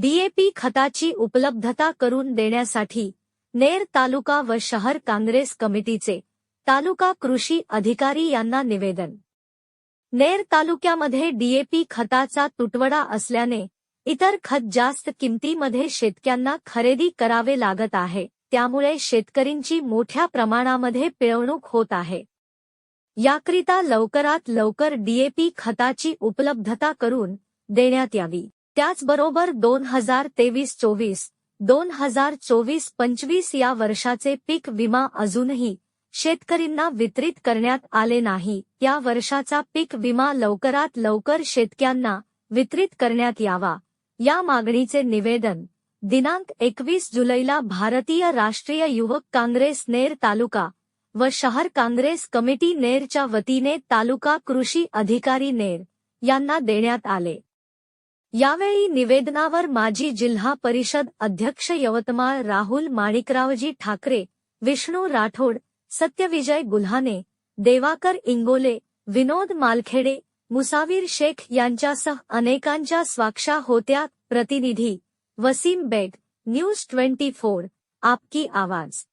DAP खताची उपलब्धता करून देण्यासाठी नेर तालुका व शहर काँग्रेस कमिटीचे तालुका कृषी अधिकारी यांना निवेदन. नेर तालुक्यामध्ये डीएपी खताचा तुटवडा असल्याने इतर खत जास्त किमतीमध्ये शेतकऱ्यांना खरेदी करावे लागत आहे त्यामुळे शेतकरींची मोठ्या प्रमाणामध्ये पिळवणूक होत आहे. याकरिता लवकरात लवकर डीएपी खताची उपलब्धता करून देण्यात यावी. त्याचबरोबर दोन हजार तेवीस चोवीस दोन हजार चोवीस पंचवीस या वर्षाचे पीक विमा अजूनही शेतकरींना वितरित करण्यात आले नाही. या वर्षाचा पीक विमा लवकरात लवकर शेतक्यांना वितरित करण्यात यावा. या मागणीचे निवेदन दिनांक एकवीस जुलैला भारतीय राष्ट्रीय युवक काँग्रेस नेर तालुका व शहर काँग्रेस कमिटी नेरच्या वतीने तालुका कृषी अधिकारी नेर यांना देण्यात आले. यावेळी निवेदनावर माजी जिल्हा परिषद अध्यक्ष यवतमाळ राहुल माणिकरावजी ठाकरे विष्णू राठोड सत्यविजय गुल्हाने देवाकर इंगोले विनोद मालखेडे मुसावीर शेख यांच्यासह अनेकांच्या स्वाक्षा होत्या. प्रतिनिधी Waseem Baig news twenty four आपकी आवाज.